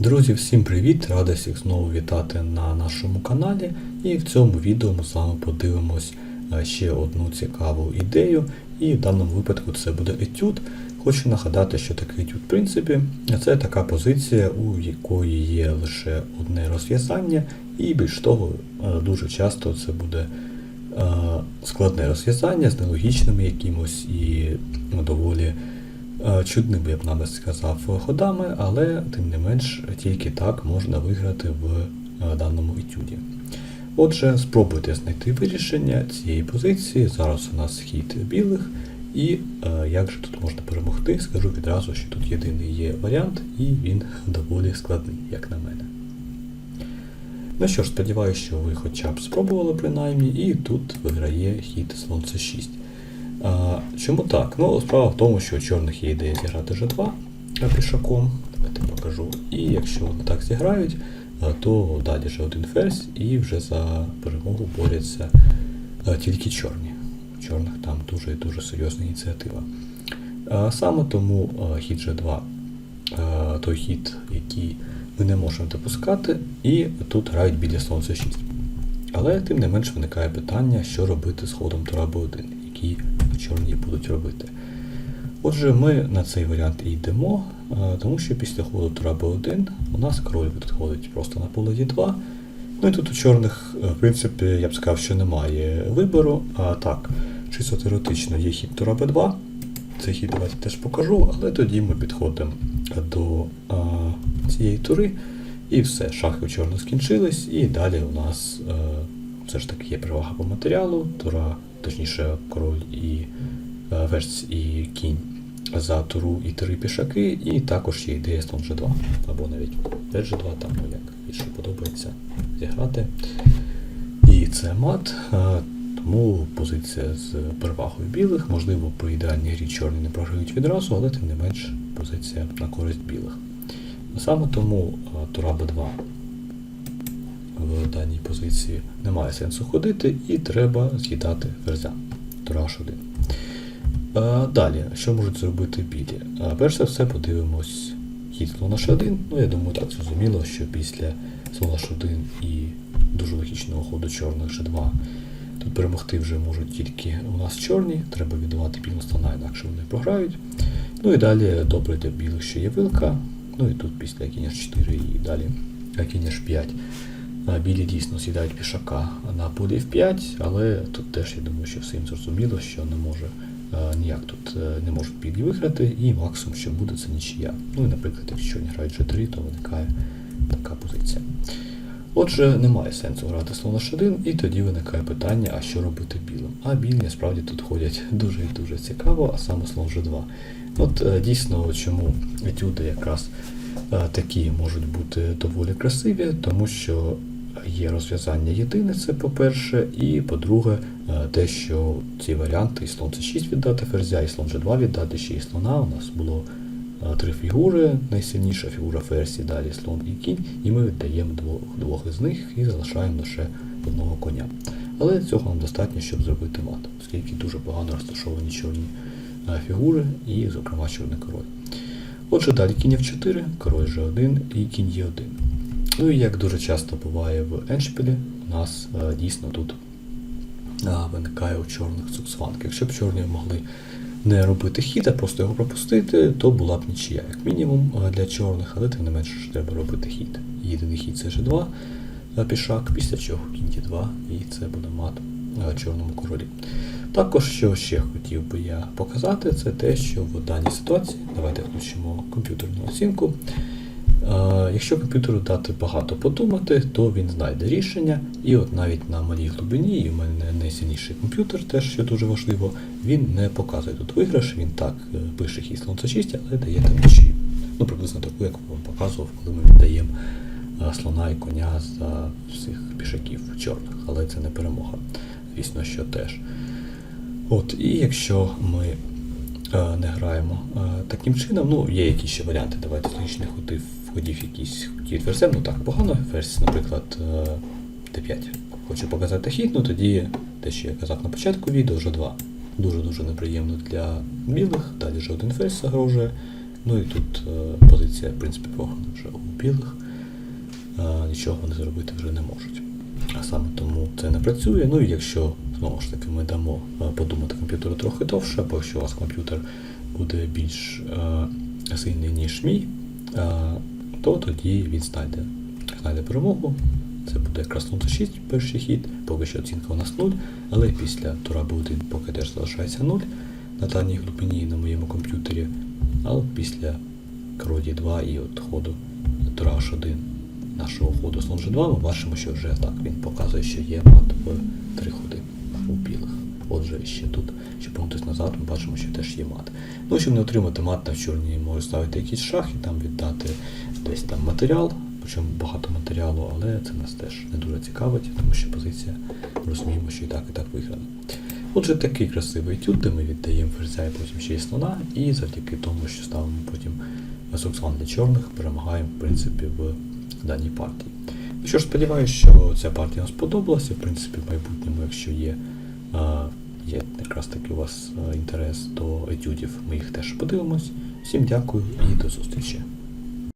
Друзі, всім привіт! Радий всіх знову вітати на нашому каналі. І в цьому відео ми з вами подивимось е, ще одну цікаву ідею. І в даному випадку це буде етюд. Хочу нагадати, що таке етюд, в принципі, це така позиція, у якої є лише одне розв'язання, і більш того, е, дуже часто це буде е, складне розв'язання з нелогічними якимось і ну, доволі чудними, я б навіть сказав, ходами, але тим не менш тільки так можна виграти в е, даному етюді. Отже, спробуйте знайти вирішення цієї позиції. Зараз у нас хід білих. І е, як же тут можна перемогти, скажу відразу, що тут єдиний є варіант, і він доволі складний, як на мене. Ну що ж, сподіваюся, що ви хоча б спробували принаймні, і тут виграє хід слон c6. А, чому так? Ну, справа в тому, що у чорних є ідея зіграти G2 пішаком. Давайте покажу. І якщо вони так зіграють, то далі вже один ферзь, і вже за перемогу борються тільки чорні. У чорних там дуже дуже серйозна ініціатива. Саме тому хід G2 а, той хід, який ми не можемо допускати, і тут грають біля c 6. Але тим не менш виникає питання, що робити з ходом Тура Б1, який чорні будуть робити. Отже, ми на цей варіант і йдемо, тому що після ходу Тура Б1 у нас король відходить просто на поле Д2. Ну і тут у чорних, е, в принципі, я б сказав, що немає вибору. А так, чисто теоретично є хід Тура Б2. Цей хід давайте теж покажу, але тоді ми підходимо до а, цієї тури. І все, шахи у чорних скінчились, і далі у нас е, все ж таки є перевага по матеріалу, тура, точніше, король і е, верс і кінь за туру і три пішаки, і також є ідея слон G2, або навіть верс G2, там ну, як більше подобається зіграти. І це мат. е, тому позиція з перевагою білих, можливо, при ідеальній грі чорні не програють відразу, але тим не менш позиція на користь білих. Саме тому е, Тура Б2 в даній позиції немає сенсу ходити і треба з'їдати ферзя. Тура H1. Е, Далі, що можуть зробити білі? Перш за все, подивимось хід слона H1. Ну, я думаю, так зрозуміло, що після слона H1 і дуже логічного ходу чорних G2 тут перемогти вже можуть тільки у нас чорні, треба віддавати білим слона, інакше вони програють. Ну і далі добре для білих, що є вилка. Ну і тут після кінь 4 і далі кінь 5. Білі дійсно сідають пішака на полі F5, але тут теж я думаю, що всім зрозуміло, що не може е, ніяк тут е, не можуть білі виграти, і максимум, що буде, це нічия. Ну і, наприклад, якщо не грають G3, то виникає така позиція. Отже, немає сенсу грати слон H1, і тоді виникає питання, а що робити білим. А білі насправді тут ходять дуже і дуже цікаво, а саме слон G2. От е, дійсно, чому етюди якраз такі можуть бути доволі красиві, тому що є розв'язання єдине, це по-перше, і по-друге, е, те, що ці варіанти і слон c6 віддати ферзя, і слон g2 віддати ще і слона. У нас було е, три фігури, найсильніша фігура ферзі, далі слон і кінь, і ми віддаємо двох, двох із них і залишаємо лише одного коня. Але цього нам достатньо, щоб зробити мат, оскільки дуже погано розташовані чорні е, фігури, і, зокрема, чорний король. Отже, далі кінь f4, король g1 і кінь e1. Ну і як дуже часто буває в еншпілі, у нас е, дійсно тут е, виникає у чорних цуксванг. Якщо б чорні могли не робити хід, а просто його пропустити, то була б нічия, як мінімум е, для чорних, але тим не менше ж треба робити хід. Єдиний хід це G2 е, пішак, після чого кінь D2, і це буде мат чорному королі. Також, що ще хотів би я показати, це те, що в даній ситуації, давайте включимо комп'ютерну оцінку. Якщо комп'ютеру дати багато подумати, то він знайде рішення. І от навіть на малій глибині, і в мене найсильніший комп'ютер, теж що дуже важливо, він не показує тут виграш, він так е, пише хід слон c6, але дає там нічию. Ну, приблизно таку, як вам показував, коли ми віддаємо е, слона і коня за всіх пішаків чорних, але це не перемога. Звісно, що теж. От, і якщо ми не граємо е, таким чином, ну, є якісь ще варіанти. Давайте логічних ходів, ходів якісь хід ферзем, ну так погано. Ферзь, наприклад, е, d5. Хочу показати хід, ну тоді те, що я казав на початку відео, G2. Дуже-дуже неприємно для білих. Далі G1 ферзь загрожує. Ну і тут е, позиція, в принципі, погана вже у білих. Е, нічого вони зробити вже не можуть. А саме тому це не працює. Ну і якщо знову ж таки ми дамо е, подумати комп'ютеру трохи довше, або якщо у вас комп'ютер буде більш е, сильний, ніж мій, е, то тоді він знайде, знайде перемогу. Це буде якраз 6 перший хід, поки що оцінка у нас 0, але після тура Б1 поки теж залишається 0 на даній глибині на моєму комп'ютері, але після королі 2 і от ходу тура H1 нашого ходу слон G2 ми бачимо, що вже так він показує, що є мат в три ходи у білих. Отже, ще тут, щоб повернутися назад, ми бачимо, що теж є мат. Ну, щоб не отримати мат на чорній, можу ставити якісь шахи, там віддати десь там матеріал, причому багато матеріалу, але це нас теж не дуже цікавить, тому що позиція розуміємо, що і так, і так виграна. Отже, такий красивий етюд, де ми віддаємо ферзя і потім ще й слона, і завдяки тому, що ставимо потім суксан для чорних, перемагаємо, в принципі, в даній партії. Ну що ж, сподіваюся, що ця партія вам сподобалася. В принципі, в майбутньому, якщо є, є якраз таки у вас е, інтерес до етюдів, ми їх теж подивимось. Всім дякую і до зустрічі.